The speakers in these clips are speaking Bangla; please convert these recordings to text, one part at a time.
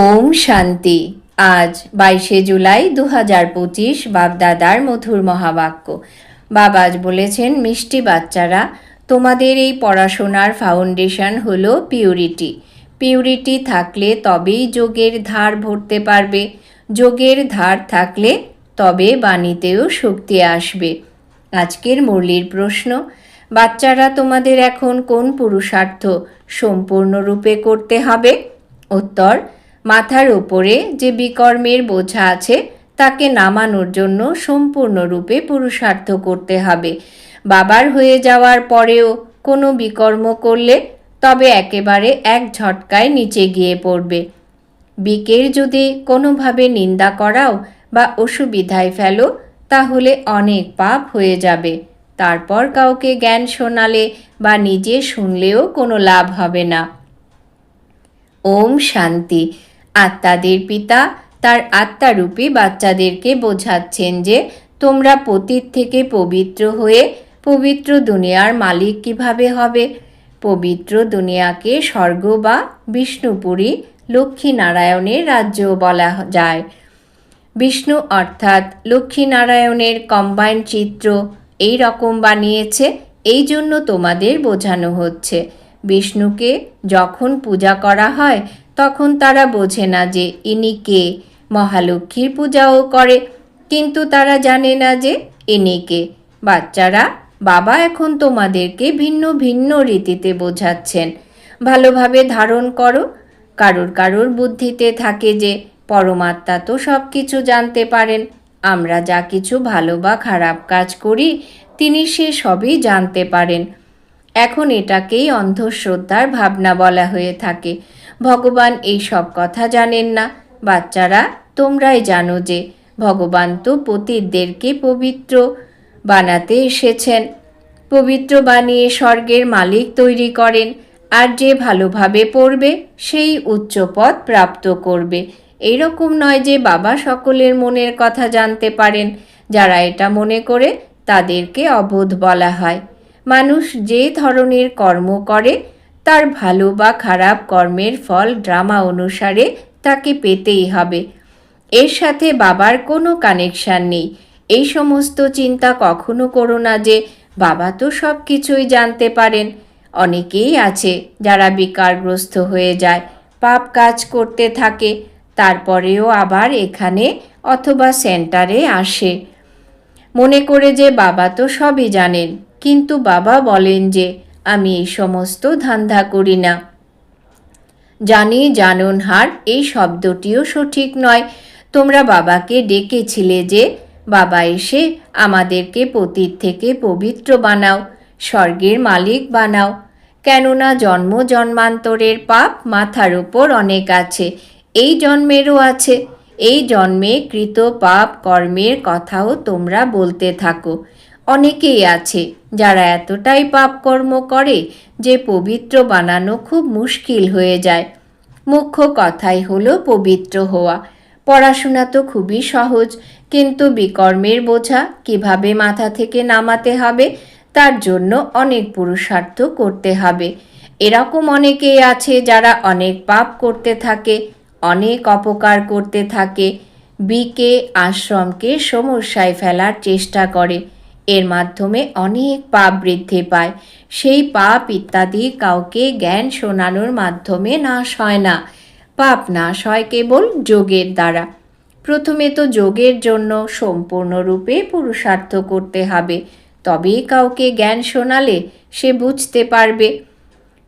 ওম শান্তি। আজ বাইশে জুলাই দু হাজার পঁচিশ বাপদাদার মধুর মহাবাক্য। বাবা আজ বলেছেন, মিষ্টি বাচ্চারা, তোমাদের এই পড়াশোনার ফাউন্ডেশন হলো পিউরিটি। পিউরিটি থাকলে তবেই যোগের ধার ভরতে পারবে। যোগের ধার থাকলে তবে বাণীতেও শক্তি আসবে। আজকের মুরলির প্রশ্ন, বাচ্চারা, তোমাদের এখন কোন পুরুষার্থ সম্পূর্ণরূপে করতে হবে? উত্তর মাথার ওপরে যে বিকর্মের বোঝা আছে, তাকে নামানোর জন্য সম্পূর্ণরূপে পুরুষার্থ করতে হবে। বাবার হয়ে যাওয়ার পরেও কোনো বিকর্ম করলে তবে একেবারে এক ঝটকায় নিচে গিয়ে পড়বে। বিকের যদি কোনোভাবে নিন্দা করাও বা অসুবিধায় ফেলো, তাহলে অনেক পাপ হয়ে যাবে। তারপর কাউকে জ্ঞান শোনালে বা নিজে শুনলেও কোনো লাভ হবে না। ওম শান্তি। আত্মাদের পিতা তার আত্মারূপী বাচ্চাদেরকে বোঝাচ্ছেন যে তোমরা পতীত থেকে পবিত্র হয়ে পবিত্র দুনিয়ার মালিক কীভাবে হবে? পবিত্র দুনিয়াকে স্বর্গ বা বিষ্ণুপুরী লক্ষ্মীনারায়ণের রাজ্য বলা যায়। বিষ্ণু অর্থাৎ লক্ষ্মীনারায়ণের কম্বাইন চিত্র এই রকম বানিয়েছে, এই জন্য তোমাদের বোঝানো হচ্ছে। বিষ্ণুকে যখন পূজা করা হয় তখন তারা বোঝে না যে ইনি কে। মহালক্ষ্মীর পূজাও করে, কিন্তু তারা জানে না যে ইনি কে। বাচ্চারা, বাবা এখন তোমাদেরকে ভিন্ন ভিন্ন রীতিতে বোঝাচ্ছেন। ভালোভাবে ধারণ করো। কারোর কারোর বুদ্ধিতে থাকে যে পরমাত্মা তো সব কিছু জানতে পারেন। আমরা যা কিছু ভালো বা খারাপ কাজ করি, তিনি সে সবই জানতে পারেন। এখন এটাকেই অন্ধশ্রদ্ধার ভাবনা বলা হয়ে থাকে। ভগবান এই সব কথা জানেন না। বাচ্চারা, তোমরাই জানো যে, ভগবান তো পতিতদেরকে পবিত্র বানাতে এসেছেন। পবিত্র বানিয়ে স্বর্গের মালিক তৈরি করেন, আর যে ভালোভাবে পড়বে, সেই উচ্চ পদ প্রাপ্ত করবে। এইরকম নয় যে বাবা সকলের মনের কথা জানতে পারেন। যারা এটা মনে করে, তাদেরকে অবোধ বলা হয়। মানুষ যে ধরনের কর্ম করে তার ভালো বা খারাপ কর্মের ফল ড্রামা অনুসারে তাকে পেতেই হবে। এর সাথে বাবার কোনো কানেকশান নেই। এই সমস্ত চিন্তা কখনো করো না যে, বাবা তো সব কিছুই জানতে পারেন। অনেকেই আছে যারা বিকারগ্রস্ত হয়ে যায়, পাপ কাজ করতে থাকে, তারপরেও আবার এখানে অথবা সেন্টারে আসে। মনে করে যে বাবা তো সবই জানেন, কিন্তু বাবা বলেন যে আমি এই সমস্ত ধান্দা করি না। জানি জানুন হার, এই শব্দটিও সঠিক নয়। তোমরা বাবাকে ডেকেছিলে যে, বাবা এসে আমাদেরকে পতীত থেকে পবিত্র বানাও, স্বর্গের মালিক বানাও। কেননা জন্ম জন্মান্তরের পাপ মাথার উপর অনেক আছে, এই জন্মেরও আছে। এই জন্মে কৃত পাপ কর্মের কথাও তোমরা বলতে থাকো। অনেকেই আছে যারা এতটাই পাপকর্ম করে যে পবিত্র বানানো খুব মুশকিল হয়ে যায়। মুখ্য কথাই হলো পবিত্র হওয়া। পড়াশোনা তো খুবই সহজ, কিন্তু বিকর্মের বোঝা কীভাবে মাথা থেকে নামাতে হবে, তার জন্য অনেক পুরুষার্থ করতে হবে। এরকম অনেকেই আছে যারা অনেক পাপ করতে থাকে, অনেক অপকার করতে থাকে, বিকে আশ্রমকে সমস্যায় ফেলার চেষ্টা করে। এর মাধ্যমে অনেক পাপ বৃদ্ধি পায়। সেই পাপ ইত্যাদি কাউকে জ্ঞান শোনানোর মাধ্যমে নাশ হয় না। পাপ নাশ হয় কেবল যোগের দ্বারা। প্রথমে তো যোগের জন্য সম্পূর্ণরূপে পুরুষার্থ করতে হবে। তবেই কাউকে জ্ঞান শোনালে সে বুঝতে পারবে।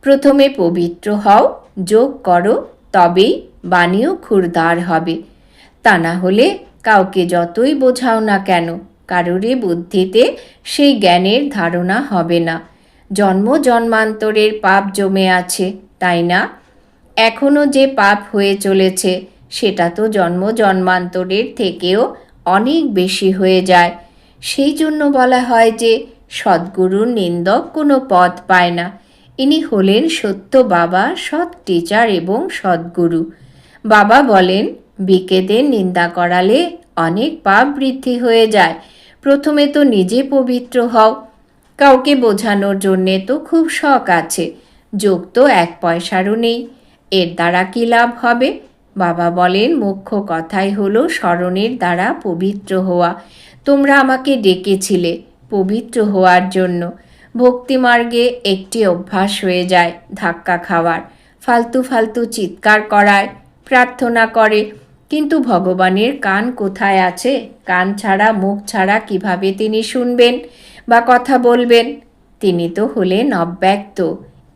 প্রথমে পবিত্র হও, যোগ করো, তবেই বাণীও ক্ষুরদার হবে। তা না হলে কাউকে যতই বোঝাও না কেন কারোরই বুদ্ধিতে সেই জ্ঞানের ধারণা হবে না। জন্ম জন্মান্তরের পাপ জমে আছে, তাই না? এখনও যে পাপ হয়ে চলেছে, সেটা তো জন্ম জন্মান্তরের থেকেও অনেক বেশি হয়ে যায়। সেই জন্য বলা হয় যে, সদ্গুরুর নিন্দক কোনো পথ পায় না। ইনি হলেন সত্য বাবা, সৎ টিচার এবং সদ্গুরু। বাবা বলেন, বিকেদের নিন্দা করালে অনেক পাপ বৃদ্ধি হয়ে যায়। প্রথমে তো নিজে পবিত্র হও। কাউকে বোঝানোর জন্যে তো খুব শখ আছে। যোগ তো এক পয়সারও নেই। এর দ্বারা কী লাভ হবে? বাবা বলেন, মুখ্য কথাই হলো স্মরণের দ্বারা পবিত্র হওয়া। তোমরা আমাকে ডেকেছিলে পবিত্র হওয়ার জন্য। ভক্তিমার্গে একটি অভ্যাস হয়ে যায় ধাক্কা খাওয়ার। ফালতু ফালতু চিৎকার করায়, প্রার্থনা করে। কিন্তু ভগবানের কান কোথায় আছে? কান ছাড়া, মুখ ছাড়া কীভাবে তিনি শুনবেন বা কথা বলবেন? তিনি তো হলেন অব্যক্ত।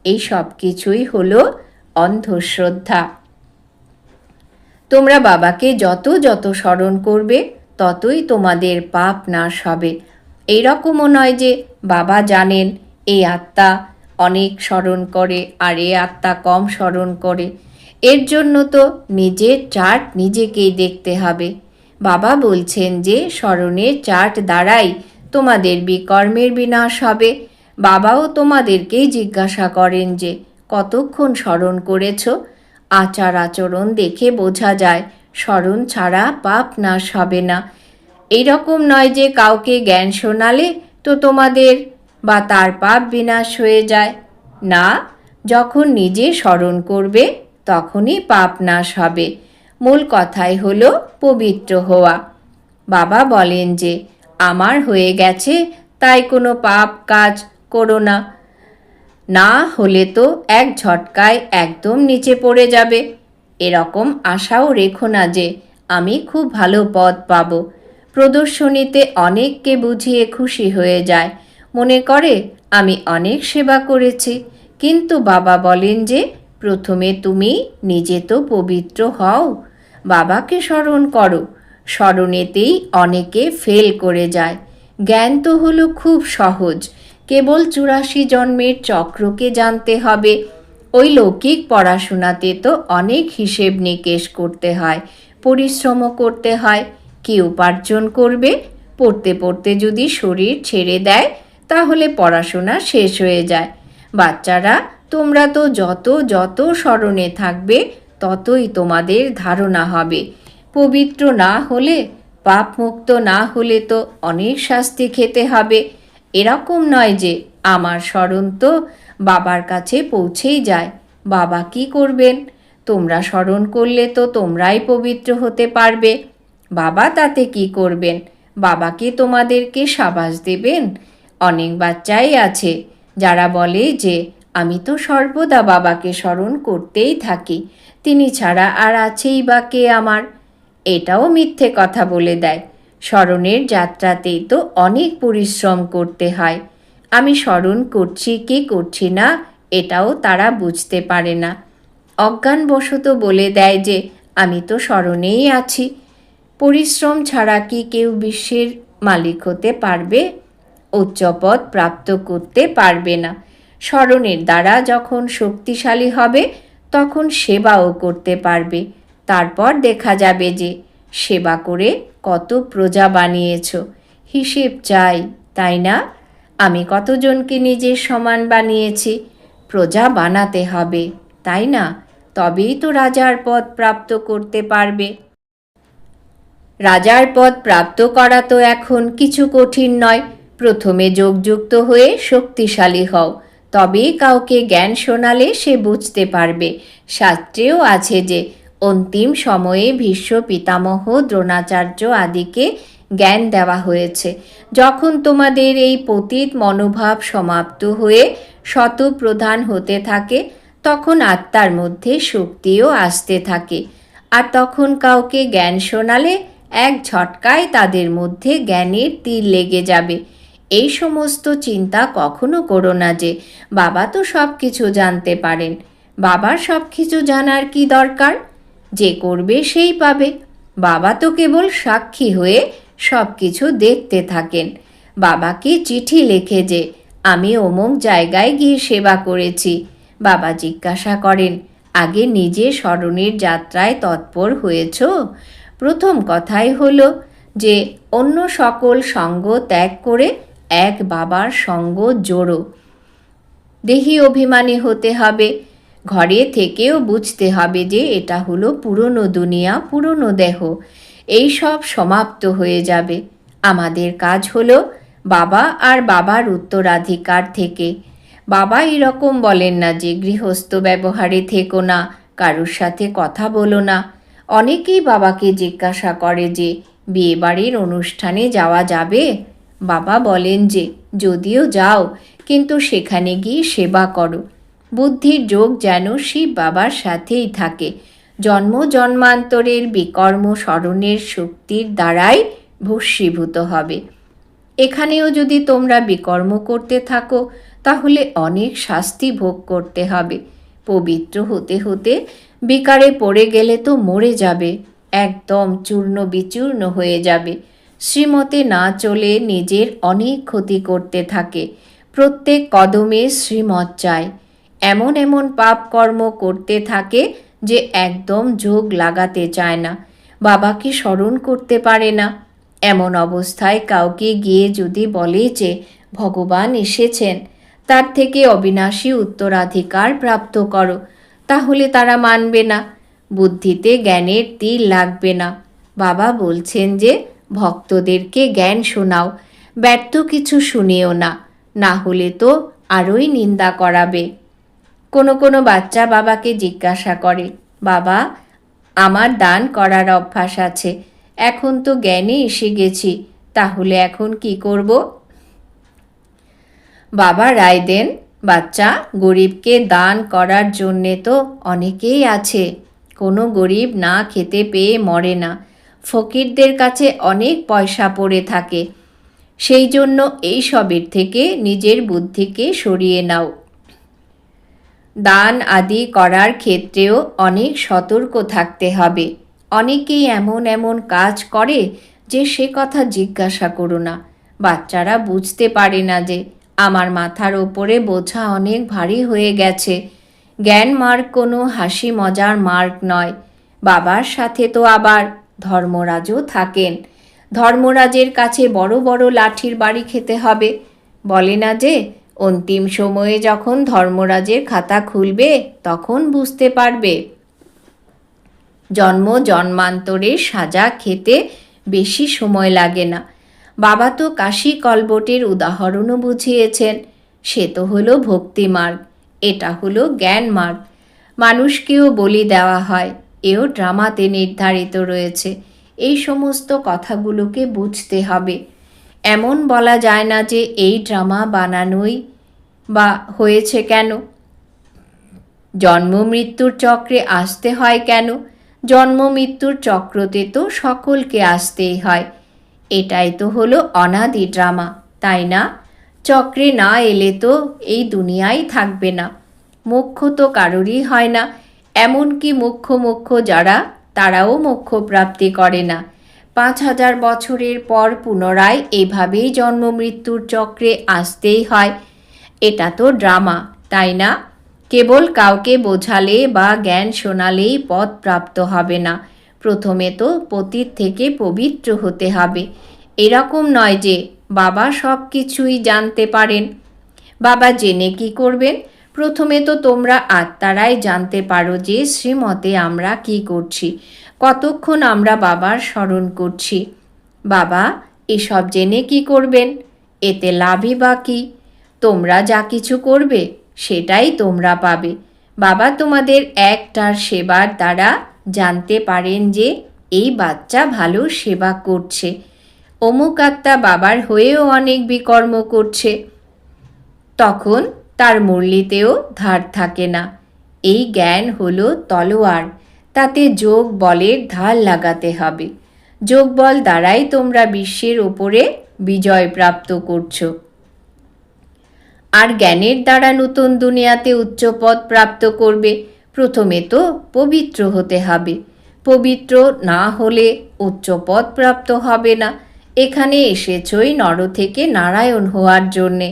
এই সব কিছুই হলো অন্ধশ্রদ্ধা। তোমরা বাবাকে যত যত স্মরণ করবে, ততই তোমাদের পাপ নাশ হবে। এই রকমও নয় যে বাবা জানেন, এই আত্মা অনেক স্মরণ করে আর এ আত্মা কম স্মরণ করে। এর জন্য তো নিজের চার্ট নিজেকেই দেখতে হবে। বাবা বলছেন যে, স্মরণের চার্ট দ্বারাই তোমাদের বিকর্মের বিনাশ হবে। বাবাও তোমাদেরকেই জিজ্ঞাসা করেন যে, কতক্ষণ স্মরণ করেছ? আচার আচরণ দেখে বোঝা যায়, স্মরণ ছাড়া পাপ নাশ হবে না। এইরকম নয় যে কাউকে জ্ঞান শোনালে তো তোমাদের বা তার পাপ বিনাশ হয়ে যায়। না, যখন নিজে স্মরণ করবে তখনই পাপ নাশ হবে। মূল কথাই হলো পবিত্র হওয়া। বাবা বলেন যে, আমার হয়ে গেছে, তাই কোনো পাপ কাজ করো না। না হলে তো এক ঝটকায় একদম নিচে পড়ে যাবে। এরকম আশাও রেখো না যে, আমি খুব ভালো পদ পাব। প্রদর্শনীতে অনেককে বুঝিয়ে খুশি হয়ে যায়। মনে করে, আমি অনেক সেবা করেছি। কিন্তু বাবা বলেন যে প্রথমে তুমি নিজে তো পবিত্র হও, বাবাকে স্মরণ করো। স্মরণেতেই অনেকে ফেল করে যায়। জ্ঞান তো হলো খুব সহজ, কেবল চুরাশি জন্মের চক্রকে জানতে হবে। ওই লৌকিক পড়াশোনাতে তো অনেক হিসেব নিকেশ করতে হয়, পরিশ্রমও করতে হয়। কি উপার্জন করবে? পড়তে পড়তে যদি শরীর ছেড়ে দেয়, তাহলে পড়াশোনা শেষ হয়ে যায়। বাচ্চারা তোমরা তো যত যত স্মরণে থাকবে, ততই তোমাদের ধারণা হবে। পবিত্র না হলে, পাপমুক্ত না হলে তো অনেক শাস্তি খেতে হবে। এরকম নয় যে আমার স্মরণ তো বাবার কাছে পৌঁছেই যায়। বাবা কি করবেন? তোমরা স্মরণ করলে তো তোমরাই পবিত্র হতে পারবে। বাবা তাতে কি করবেন? বাবা কি তোমাদেরকে সাবাস দেবেন? অনেক বাচ্চাই আছে যারা বলে যে আমি তো সর্বদা বাবাকে স্মরণ করতেই থাকি। তিনি ছাড়া আর আছেই বা কে আমার? এটাও মিথ্যে কথা বলে দেয়। স্মরণের যাত্রাতেই তো অনেক পরিশ্রম করতে হয়। আমি স্মরণ করছি কি করছি না, এটাও তারা বুঝতে পারে না। অজ্ঞানবশত বলে দেয় যে, আমি তো স্মরণেই আছি। পরিশ্রম ছাড়া কি কেউ বিশ্বের মালিক হতে পারবে? উচ্চপদ প্রাপ্ত করতে পারবে না। স্মরণের দ্বারা যখন শক্তিশালী হবে, তখন সেবাও করতে পারবে। তারপর দেখা যাবে যে, সেবা করে কত প্রজা বানিয়েছ। হিসেব চাই, তাই না? আমি কতজনকে নিজের সমান বানিয়েছি? প্রজা বানাতে হবে, তাই না? তবেই তো রাজার পদ প্রাপ্ত করতে পারবে। রাজার পদ প্রাপ্ত করা তো এখন কিছু কঠিন নয়। প্রথমে যোগযুক্ত হয়ে শক্তিশালী হও। তবেই কাউকে জ্ঞান শোনালে সে বুঝতে পারবে। শাস্ত্রেও আছে যে, অন্তিম সময়ে ভীষ্ম পিতামহ, দ্রোণাচার্য আদিকে জ্ঞান দেওয়া হয়েছে। যখন তোমাদের এই পতীত মনোভাব সমাপ্ত হয়ে শত প্রধান হতে থাকে, তখন আত্মার মধ্যে শক্তিও আসতে থাকে। আর তখন কাউকে জ্ঞান শোনালে এক ঝটকায় তাদের মধ্যে জ্ঞানের তীর লেগে যাবে। এই সমস্ত চিন্তা কখনো করো না যে, বাবা তো সব কিছু জানতে পারেন। বাবার সব কিছু জানার কি দরকার? যে করবে সেই পাবে। বাবা তো কেবল সাক্ষী হয়ে সব কিছু দেখতে থাকেন। বাবাকে চিঠি লেখে যে, আমি অমুক জায়গায় গিয়ে সেবা করেছি। বাবা জিজ্ঞাসা করেন, আগে নিজে স্মরণের যাত্রায় তৎপর হয়েছ? প্রথম কথাই হলো যে, অন্য সকল সঙ্গ ত্যাগ করে এক বাবার সঙ্গ জোড়ো। দেহি অভিমানী হতে হবে। ঘরে থেকেও বুঝতে হবে যে এটা হলো পুরনো দুনিয়া, পুরনো দেহ। এই সব সমাপ্ত হয়ে যাবে। আমাদের কাজ হলো বাবা আর বাবার উত্তরাধিকার থেকে। বাবা এরকম বলেন না যে গৃহস্থ ব্যবহারে থেকো না, কারোর সাথে কথা বলো না। অনেকেই বাবাকে জিজ্ঞাসা করে যে, বিয়েবাড়ির অনুষ্ঠানে যাওয়া যাবে? বাবা বলেন যে, যদিও যাও, কিন্তু সেখানে গিয়ে সেবা করো। বুদ্ধির যোগ যেন শিব বাবার সাথেই থাকে। জন্ম জন্মান্তরের বিকর্ম স্মরণের শক্তির দ্বারাই ভস্মীভূত হবে। এখানেও যদি তোমরা বিকর্ম করতে থাকো, তাহলে অনেক শাস্তি ভোগ করতে হবে। পবিত্র হতে হতে বিকারে পড়ে গেলে তো মরে যাবে, একদম চূর্ণ বিচূর্ণ হয়ে যাবে। শ্রীমতে না চলে নিজের অনেক ক্ষতি করতে থাকে। প্রত্যেক কদমে শ্রীমত চায়। এমন এমন পাপ কর্ম করতে থাকে যে একদম যোগ লাগাতে চায় না। বাবাকে স্মরণ করতে পারে না। এমন অবস্থায় কাউকে গিয়ে যদি বলে যে ভগবান এসেছেন, তার থেকে অবিনাশী উত্তরাধিকার প্রাপ্ত করো, তাহলে তারা মানবে না। বুদ্ধিতে জ্ঞানের তীর লাগবে না। বাবা বলছেন যে ভক্তদেরকে জ্ঞান শোনাও, ব্যর্থ কিছু শুনিও না না হলে তো আরোই নিন্দা করাবে। কোনো কোনো বাচ্চা বাবাকে জিজ্ঞাসা করে, বাবা, আমার দান করার অভ্যাস আছে, এখন তো জ্ঞানে এসে গেছি, তাহলে এখন কি করব? বাবা, রায় দেন, বাচ্চা, গরিবকে দান করার জন্যে তো অনেকেই আছে, কোনো গরিব না খেতে পেয়ে মরে না ফকিরদের কাছে অনেক পয়সা পড়ে থাকে। সেই জন্য এই সবের থেকে নিজের বুদ্ধিকে সরিয়ে নাও। দান আদি করার ক্ষেত্রেও অনেক সতর্ক থাকতে হবে। অনেকেই এমন এমন কাজ করে যে সে কথা জিজ্ঞাসা করো না। বাচ্চারা বুঝতে পারে না যে আমার মাথার ওপরে বোঝা অনেক ভারী হয়ে গেছে। জ্ঞান মার্গ কোনো হাসি মজার মার্গ নয়। বাবার সাথে তো আবার ধর্মরাজও থাকেন। ধর্মরাজের কাছে বড় বড় লাঠির বাড়ি খেতে হবে। বলে না যে, অন্তিম সময়ে যখন ধর্মরাজের খাতা খুলবে, তখন বুঝতে পারবে। জন্ম জন্মান্তরে সাজা খেতে বেশি সময় লাগে না। বাবা তো কাশী কলবটের উদাহরণও বুঝিয়েছেন, সে তো হলো ভক্তিমার্গ, এটা হলো জ্ঞান মার্গ মানুষকেও বলি দেওয়া হয় এও ড্রামাতে নির্ধারিত রয়েছে। এই সমস্ত কথাগুলোকে বুঝতে হবে। এমন বলা যায় না যে এই ড্রামা বানানোই বা হয়েছে কেন? জন্ম মৃত্যুর চক্রে আসতে হয় কেন? জন্ম মৃত্যুর চক্রতে তো সকলকে আসতেই হয়। এটাই তো হলো অনাদি ড্রামা, তাই না? চক্রে না এলে তো এই দুনিয়াই থাকবে না। মোক্ষ তো কারোরই হয় না। এমনকি মুখ্য মুখ্য যারা, তারাও মোক্ষ প্রাপ্তি করে না। পাঁচ হাজার বছরের পর পুনরায় এভাবেই জন্ম মৃত্যুর চক্রে আসতেই হয়। এটা তো ড্রামা, তাই না? কেবল কাউকে বোঝালে বা জ্ঞান শোনালেই পথ প্রাপ্ত হবে না। প্রথমে তো পতীত থেকে পবিত্র হতে হবে। এরকম নয় যে বাবা সব কিছুই জানতে পারেন। বাবা জেনে কি করবেন? প্রথমে তো তোমরা আত্মারাই জানতে পারো যে শ্রীমতে আমরা কি করছি, কতক্ষণ আমরা বাবার স্মরণ করছি। বাবা, এসব জেনে কি করবেন? এতে লাভই বা কি? তোমরা যা কিছু করবে, সেটাই তোমরা পাবে। বাবা তোমাদের একটার সেবার দ্বারা জানতে পারেন যে এই বাচ্চা ভালো সেবা করছে। অমুক আত্মা বাবার হয়েও অনেক বিকর্ম করছে। তখন তার মুরলিতেও ধার থাকে না। এই জ্ঞান হলো তলোয়ার, তাতে যোগ বলের ধার লাগাতে হবে। যোগ বল দ্বারাই তোমরা বিশ্বের ওপরে বিজয় প্রাপ্ত করছ। আর জ্ঞানের দ্বারা নতুন দুনিয়াতে উচ্চ পদ প্রাপ্ত করবে, প্রথমে তো পবিত্র হতে হবে। পবিত্র না হলে উচ্চ পদ প্রাপ্ত হবে না। এখানে এসেছই নর থেকে নারায়ণ হওয়ার জন্যে।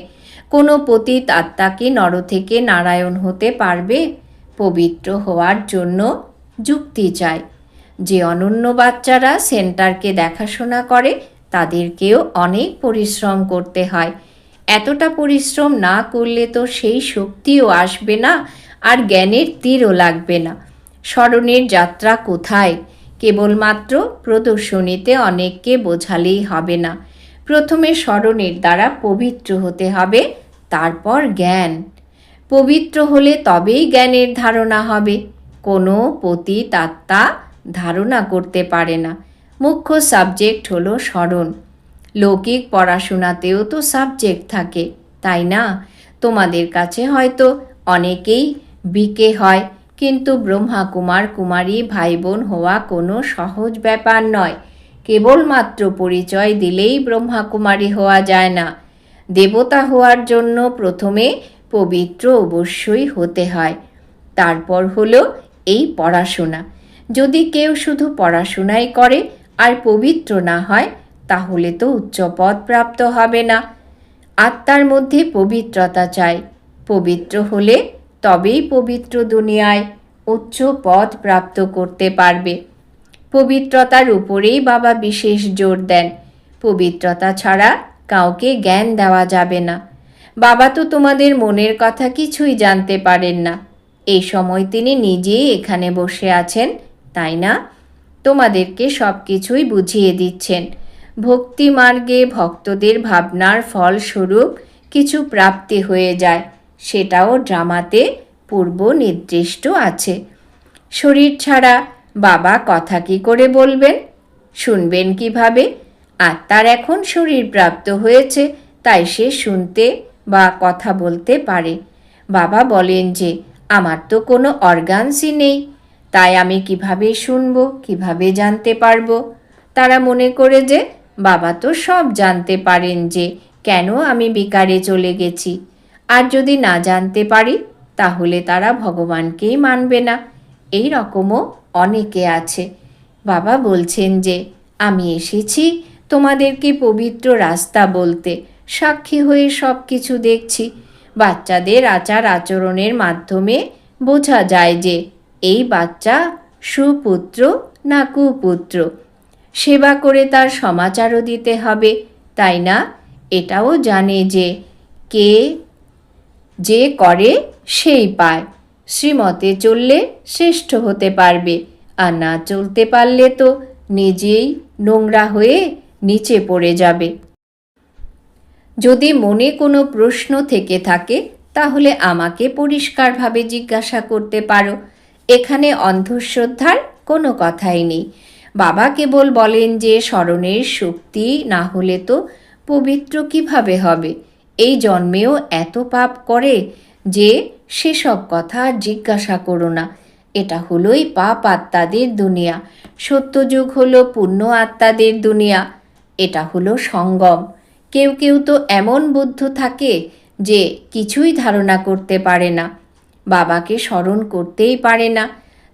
কোনো পতিত আত্মাকে নর থেকে নারায়ণ হতে পারবে? পবিত্র হওয়ার জন্য যুক্তি চাই। যে অনন্য বাচ্চারা সেন্টারকে দেখাশোনা করে, তাদেরকেও অনেক পরিশ্রম করতে হয়। এতটা পরিশ্রম না করলে তো সেই শক্তিও আসবে না, আর জ্ঞানের তীরও লাগবে না। স্মরণের যাত্রা কোথায়? কেবলমাত্র প্রদর্শনীতে অনেককে বোঝালেই হবে না। প্রথমে স্মরণের দ্বারা পবিত্র হতে হবে, তারপর জ্ঞান। পবিত্র হলে তবেই জ্ঞানের ধারণা হবে। কোনো পতিত আত্মা ধারণা করতে পারে না। মুখ্য সাবজেক্ট হলো স্মরণ। লৌকিক পড়াশোনাতেও তো সাবজেক্ট থাকে, তাই না? তোমাদের কাছে হয়তো অনেকেই বিকে হয়, কিন্তু ব্রহ্মা কুমার কুমারী ভাই বোন হওয়া কোনো সহজ ব্যাপার নয়। কেবলমাত্র পরিচয় দিলেই ব্রহ্মাকুমারী হওয়া যায় না। দেবতা হওয়ার জন্য প্রথমে পবিত্র অবশ্যই হতে হয়। তারপর হলো এই পড়াশোনা। যদি কেউ শুধু পড়াশোনাই করে আর পবিত্র না হয়, তাহলে তো উচ্চ পদ প্রাপ্ত হবে না। আত্মার মধ্যে পবিত্রতা চাই। পবিত্র হলে তবেই পবিত্র দুনিয়ায় উচ্চ পদ প্রাপ্ত করতে পারবে। পবিত্রতার উপরেই বাবা বিশেষ জোর দেন। পবিত্রতা ছাড়া কাউকে জ্ঞান দেওয়া যাবে না। বাবা তো তোমাদের মনের কথা কিছুই জানতে পারেন না। এই সময় তিনি নিজেই এখানে বসে আছেন, তাই না? তোমাদেরকে সব কিছুই বুঝিয়ে দিচ্ছেন। ভক্তি মার্গে ভক্তদের ভাবনার ফলস্বরূপ কিছু প্রাপ্তি হয়ে যায়। সেটাও ড্রামাতে পূর্ব নির্দিষ্ট আছে। শরীর ছাড়া বাবা কথা কি করে বলবেন? শুনবেন কীভাবে? আত্মার এখন শরীর প্রাপ্ত হয়েছে, তাই সে শুনতে বা কথা বলতে পারে। বাবা বলেন যে, আমার তো কোনো অর্গানসই নেই, তাই আমি কীভাবে শুনব, কীভাবে জানতে পারব? তারা মনে করে যে, বাবা তো সব জানতে পারেন যে, কেন আমি বিকারে চলে গেছি। আর যদি না জানতে পারি, তাহলে তারা ভগবানকেই মানবে না। এই রকমও অনেকে আছে। বাবা বলছেন যে, আমি এসেছি তোমাদেরকে পবিত্র রাস্তা বলতে। সাক্ষী হয়ে সব কিছু দেখছি। বাচ্চাদের আচার আচরণের মাধ্যমে বোঝা যায় যে, এই বাচ্চা সুপুত্র না কুপুত্র। সেবা করে তার সমাচারও দিতে হবে, তাই না? এটাও জানে যে, কে যে করে সেই পায়। শ্রীমতে চললে শ্রেষ্ঠ হতে পারবে। আর না চলতে পারলে তো নিজেই নোংরা হয়ে নিচে পড়ে যাবে। যদি মনে কোনো প্রশ্ন থেকে থাকে, তাহলে আমাকে পরিষ্কারভাবে জিজ্ঞাসা করতে পারো। এখানে অন্ধশ্রদ্ধার কোনো কথাই নেই। বাবা কেবল বলেন যে স্মরণের শক্তি না হলে তো পবিত্র কীভাবে হবে? এই জন্মেও এত পাপ করে যে সেসব কথা জিজ্ঞাসা করো না। এটা হলোই পাপ আত্মাদের দুনিয়া। সত্যযুগ হলো পুণ্য আত্মাদের দুনিয়া। এটা হলো সঙ্গম। কেউ কেউ তো এমন বুদ্ধ থাকে যে কিছুই ধারণা করতে পারে না। বাবাকে স্মরণ করতেই পারে না।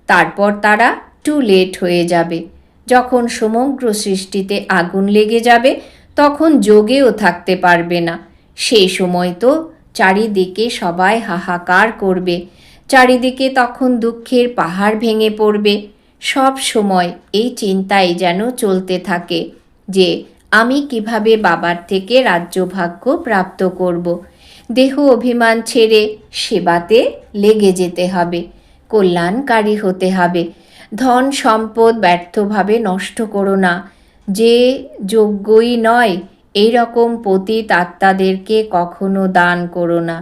তারপর তারা টু লেট হয়ে যাবে। যখন সমগ্র সৃষ্টিতে আগুন লেগে যাবে, তখন যোগেও থাকতে পারবে না। সেই সময় তো চারিদিকে সবাই হাহাকার করবে। চারিদিকে তখন দুঃখের পাহাড় ভেঙে পড়বে। সব সময় এই চিন্তাই যেন চলতে থাকে যে, আমি কীভাবে বাবার থেকে রাজ্যভাগ্য প্রাপ্ত করব? দেহ অভিমান ছেড়ে সেবাতে লেগে যেতে হবে, কল্যাণকারী হতে হবে। ধন সম্পদ ব্যর্থভাবে নষ্ট করো না। যে যোগ্যই নয় এই রকম পতিত আত্মাদেরকে কখনো দান করো না।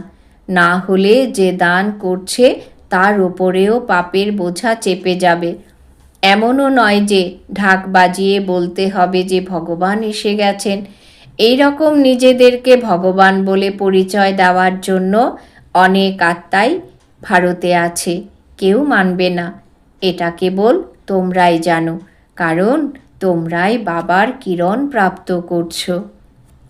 না হলে যে দান করছে, তার ওপরেও পাপের বোঝা চেপে যাবে। এমনও নয় যে ঢাক বাজিয়ে বলতে হবে যে ভগবান এসে গেছেন। এই রকম নিজেদেরকে ভগবান বলে পরিচয় দেওয়ার জন্য অনেক আত্মাই ভারতে আছে। কেউ মানবে না। এটা কেবল তোমরাই জানো। কারণ তোমরাই বাবার কিরণ প্রাপ্ত করছ।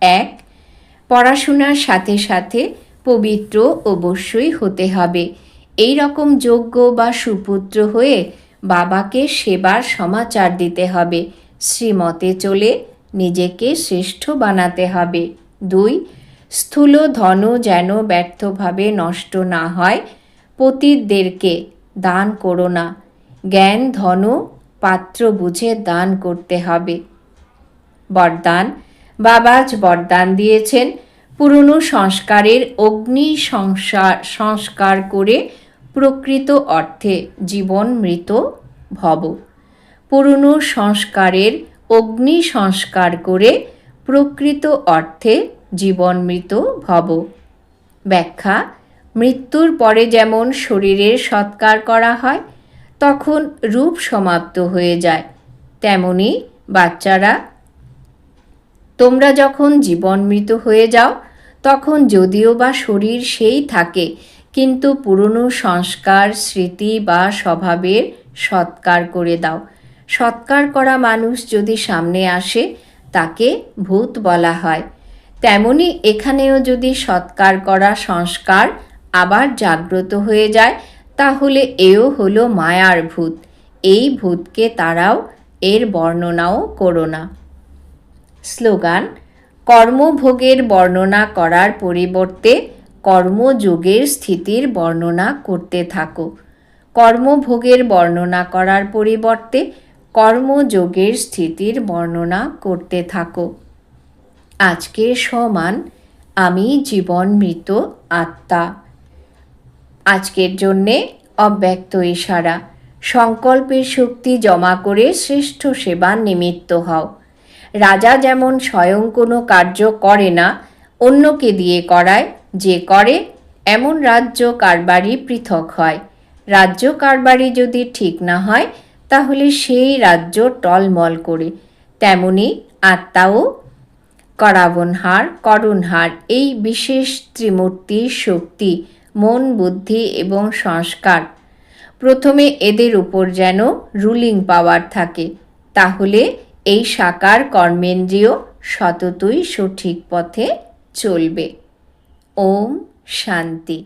এক, পড়াশোনার সাথে সাথে পবিত্র অবশ্যই হতে হবে। এই রকম যোগ্য বা সুপুত্র হয়ে বাবাকে সেবার সমাচার দিতে হবে। শ্রীমতে চলে নিজেকে শ্রেষ্ঠ বানাতে হবে। দুই, স্থূল ধন যেন ব্যর্থভাবে নষ্ট না হয়। পতিতদেরকে দান করো না। জ্ঞান, ধন, পাত্র বুঝে দান করতে হবে। বরদান বাবাজ বরদান দিয়েছেন। পুরনো সংস্কারের অগ্নি সংসার সংস্কার করে প্রকৃত অর্থে জীবন মৃত ভব। পুরনো সংস্কারের অগ্নি সংস্কার করে প্রকৃত অর্থে জীবন মৃত ভব। ব্যাখ্যা, মৃত্যুর পরে যেমন শরীরের সৎকার করা হয়, তখন রূপ সমাপ্ত হয়ে যায়, তেমনি বাচ্চারা তোমরা যখন জীবন মৃত হয়ে যাও, তখন যদিও বা শরীর সেই থাকে, কিন্তু পুরনো সংস্কার, স্মৃতি বা স্বভাবের সৎকার করে দাও। সৎকার করা মানুষ যদি সামনে আসে, তাকে ভূত বলা হয়। তেমনি এখানেও যদি সৎকার করা সংস্কার আবার জাগ্রত হয়ে যায়, তাহলে এও হলো মায়ার ভূত। এই ভূতকে তারাও এর বর্ণনাও করো না। স্লোগান, কর্মভোগের বর্ণনা করার পরিবর্তে কর্মযোগের স্থিতির বর্ণনা করতে থাকো। কর্মভোগের বর্ণনা করার পরিবর্তে কর্মযোগের স্থিতির বর্ণনা করতে থাকো। আজকে সমান, আমি জীবন মৃত আত্মা। আজকের জন্যে অব্যক্ত ইশারা। সংকল্পের শক্তি জমা করে শ্রেষ্ঠ সেবার নিমিত্ত হও। রাজা যেমন স্বয়ং কোনো কার্য করে না, অন্যকে দিয়ে করায়, যে করে, এমন রাজ্য কারবারই পৃথক হয়। রাজ্য কারবারি যদি ঠিক না হয়, তাহলে সেই রাজ্য টলমল করে। তেমনি আত্মাও করাবনহার, করণহার, এই বিশেষ ত্রিমূর্তির শক্তি, মন, বুদ্ধি এবং সংস্কার। প্রথমে এদের উপর যেন রুলিং পাওয়ার থাকে, তাহলে এই সাকার কর্মেন্দ্রীয় সততই সঠিক পথে চলবে। ওম শান্তি।